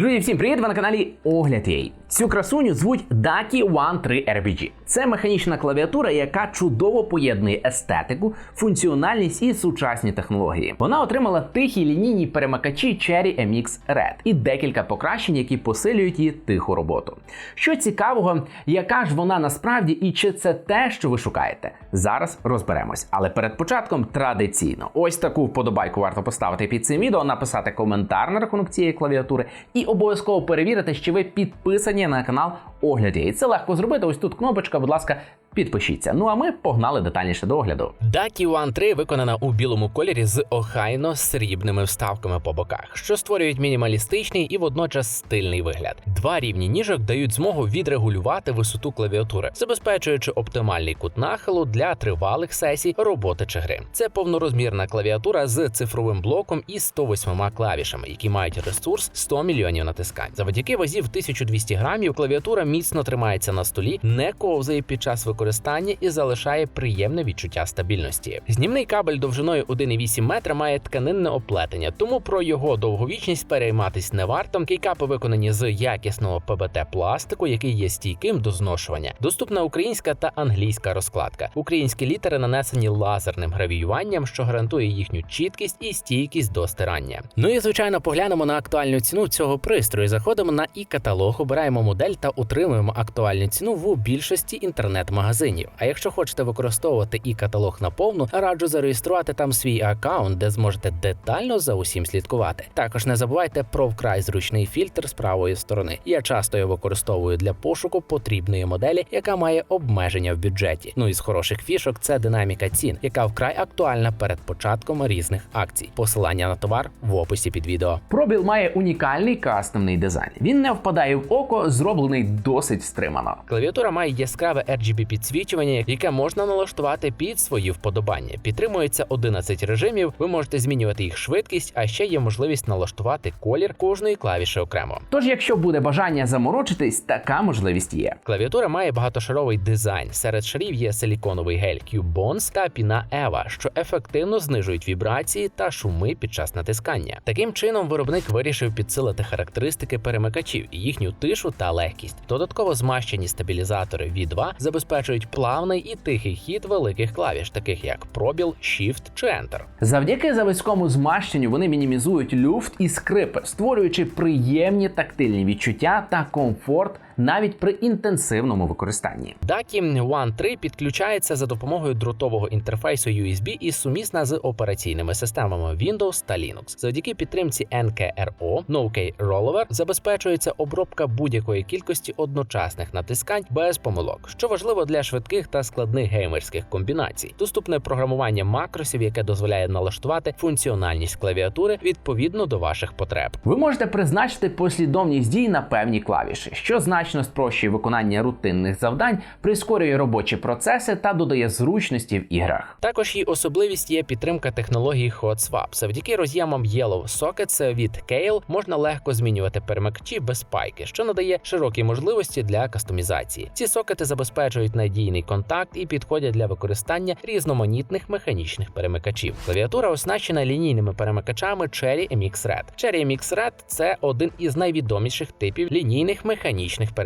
Друзі, всім привіт! Ви на каналі Огляд Єй. Цю красуню звуть Daki One 3 RBG. Це механічна клавіатура, яка чудово поєднує естетику, функціональність і сучасні технології. Вона отримала тихі лінійні перемикачі Cherry MX Red і декілька покращень, які посилюють її тиху роботу. Що цікавого, яка ж вона насправді і чи це те, що ви шукаєте? Зараз розберемось. Але перед початком традиційно ось таку вподобайку варто поставити під цим відео, написати коментар на рахунок цієї клавіатури і обов'язково перевірити, чи ви підписані на канал огляді. І це легко зробити. Ось тут кнопочка, будь ласка. Підпишіться. Ну а ми погнали детальніше до огляду. Дакі One 3 виконана у білому кольорі з охайно срібними вставками по боках, що створюють мінімалістичний і водночас стильний вигляд. Два рівні ніжок дають змогу відрегулювати висоту клавіатури, забезпечуючи оптимальний кут нахилу для тривалих сесій роботи чи гри. Це повнорозмірна клавіатура з цифровим блоком і 108 клавішами, які мають ресурс 100 мільйонів натискань. Завдяки вазі в 1200 грамів клавіатура міцно тримається на столі, не ковзає під час використання і залишає приємне відчуття стабільності. Знімний кабель довжиною 1,8 метра має тканинне оплетення, тому про його довговічність перейматись не варто. Кейкапи виконані з якісного ПБТ пластику, який є стійким до зношування. Доступна українська та англійська розкладка. Українські літери нанесені лазерним гравіюванням, що гарантує їхню чіткість і стійкість до стирання. Ну і звичайно, поглянемо на актуальну ціну цього пристрою. Заходимо на і каталог, обираємо модель та отримуємо актуальну ціну в більшості інтернет-магазинів. А якщо хочете використовувати і каталог наповну, раджу зареєструвати там свій аккаунт, де зможете детально за усім слідкувати. Також не забувайте про вкрай зручний фільтр з правої сторони. Я часто його використовую для пошуку потрібної моделі, яка має обмеження в бюджеті. Ну і з хороших фішок це динаміка цін, яка вкрай актуальна перед початком різних акцій. Посилання на товар в описі під відео. Пробіл має унікальний кастомний дизайн. Він не впадає в око, зроблений досить стримано. Клавіатура має яскраве RGB підсвічування, яке можна налаштувати під свої вподобання. Підтримується 11 режимів. Ви можете змінювати їх швидкість, а ще є можливість налаштувати колір кожної клавіші окремо. Тож, якщо буде бажання заморочитись, така можливість є. Клавіатура має багатошаровий дизайн. Серед шарів є силіконовий гель Q-Bones та піна Eva, що ефективно знижують вібрації та шуми під час натискання. Таким чином, виробник вирішив підсилити характеристики перемикачів і їхню тишу та легкість. Додатково змащені стабілізатори V2 забезпечують плавний і тихий хід великих клавіш, таких як пробіл, Shift чи Enter. Завдяки завиському змащенню вони мінімізують люфт і скрипи, створюючи приємні тактильні відчуття та комфорт навіть при інтенсивному використанні. Daki One 3 підключається за допомогою дротового інтерфейсу USB і сумісна з операційними системами Windows та Linux. Завдяки підтримці NKRO, No-K Rollover забезпечується обробка будь-якої кількості одночасних натискань без помилок, що важливо для швидких та складних геймерських комбінацій. Доступне програмування макросів, яке дозволяє налаштувати функціональність клавіатури відповідно до ваших потреб. Ви можете призначити послідовність дій на певні клавіші, що значно спрощує виконання рутинних завдань, прискорює робочі процеси та додає зручності в іграх. Також її особливість є підтримка технології Hot Swap. Завдяки роз'ємам Yellow Sockets від Kale можна легко змінювати перемикачі без пайки, що надає широкі можливості для кастомізації. Ці сокети забезпечують надійний контакт і підходять для використання різноманітних механічних перемикачів. Клавіатура оснащена лінійними перемикачами Cherry MX Red. Cherry MX Red – це один із найвідоміших типів лінійних механічних перемикачів,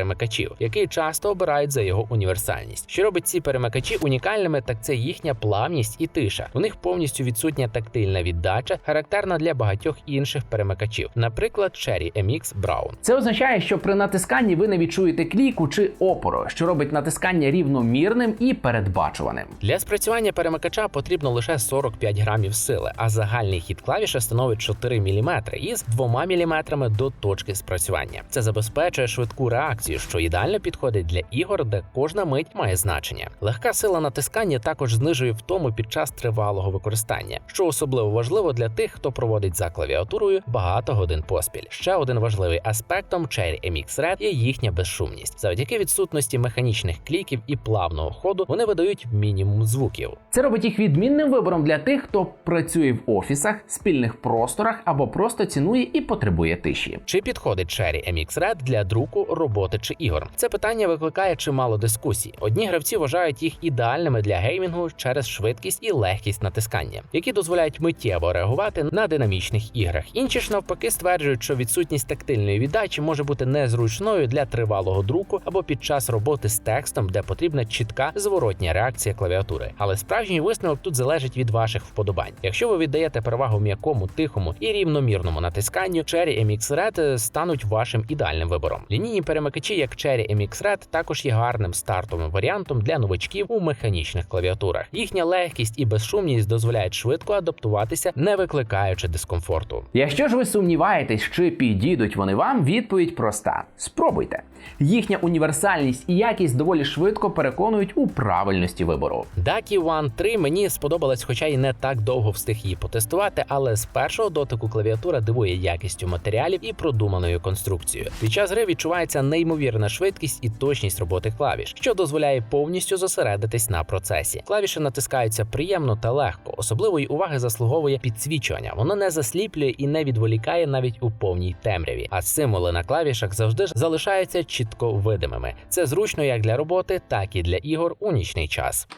який часто обирають за його універсальність. Що робить ці перемикачі унікальними, так це їхня плавність і тиша. У них повністю відсутня тактильна віддача, характерна для багатьох інших перемикачів, наприклад, Cherry MX Brown. Це означає, що при натисканні ви не відчуєте кліку чи опору, що робить натискання рівномірним і передбачуваним. Для спрацювання перемикача потрібно лише 45 грамів сили, а загальний хід клавіші становить 4 мм із 2 мм до точки спрацювання. Це забезпечує швидку реакцію, що ідеально підходить для ігор, де кожна мить має значення. Легка сила натискання також знижує втому під час тривалого використання, що особливо важливо для тих, хто проводить за клавіатурою багато годин поспіль. Ще один важливий аспектом Cherry MX Red є їхня безшумність. Завдяки відсутності механічних кліків і плавного ходу вони видають мінімум звуків. Це робить їх відмінним вибором для тих, хто працює в офісах, спільних просторах або просто цінує і потребує тиші. Чи підходить Cherry MX Red для друку, роботи роботи чи ігор. Це питання викликає чимало дискусій. Одні гравці вважають їх ідеальними для геймінгу через швидкість і легкість натискання, які дозволяють миттєво реагувати на динамічних іграх. Інші ж навпаки стверджують, що відсутність тактильної віддачі може бути незручною для тривалого друку або під час роботи з текстом, де потрібна чітка зворотня реакція клавіатури. Але справжній висновок тут залежить від ваших вподобань. Якщо ви віддаєте перевагу м'якому, тихому і рівномірному натисканню, Cherry MX Red стануть вашим ідеальним вибором. Лінійні перемикачі, як Cherry MX Red, також є гарним стартовим варіантом для новачків у механічних клавіатурах. Їхня легкість і безшумність дозволяють швидко адаптуватися, не викликаючи дискомфорту. Якщо ж ви сумніваєтесь, чи підійдуть вони вам, відповідь проста: спробуйте. Їхня універсальність і якість доволі швидко переконують у правильності вибору. Дакі One 3 мені сподобалась, хоча й не так довго встиг її потестувати, але з першого дотику клавіатура дивує якістю матеріалів і продуманою конструкцією. Під час гри відчувається неймовірна швидкість і точність роботи клавіш, що дозволяє повністю зосередитись на процесі. Клавіші натискаються приємно та легко. Особливої уваги заслуговує підсвічування. Воно не засліплює і не відволікає навіть у повній темряві. А символи на клавішах завжди ж залишаються чітко видимими. Це зручно як для роботи, так і для ігор у нічний час.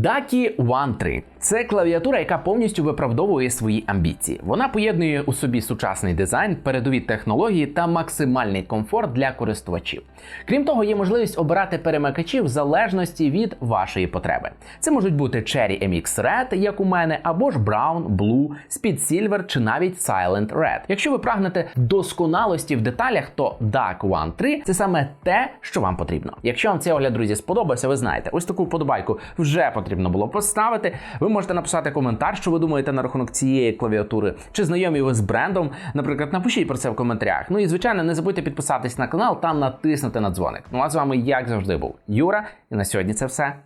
Daki One 3 – це клавіатура, яка повністю виправдовує свої амбіції. Вона поєднує у собі сучасний дизайн, передові технології та максимальний комфорт для користувачів. Крім того, є можливість обирати перемикачі в залежності від вашої потреби. Це можуть бути Cherry MX Red, як у мене, або ж Brown, Blue, Speed Silver чи навіть Silent Red. Якщо ви прагнете досконалості в деталях, то DAC One 3 – це саме те, що вам потрібно. Якщо вам цей огляд, друзі, сподобався, ви знаєте, ось таку вподобайку вже потрібно було поставити. Ви можете написати коментар, що ви думаєте на рахунок цієї клавіатури, чи знайомі ви з брендом. Наприклад, напишіть про це в коментарях. Ну і звичайно, не забудьте підписатись на канал та натиснути на дзвоник. Ну а з вами, як завжди, був Юра, і на сьогодні це все.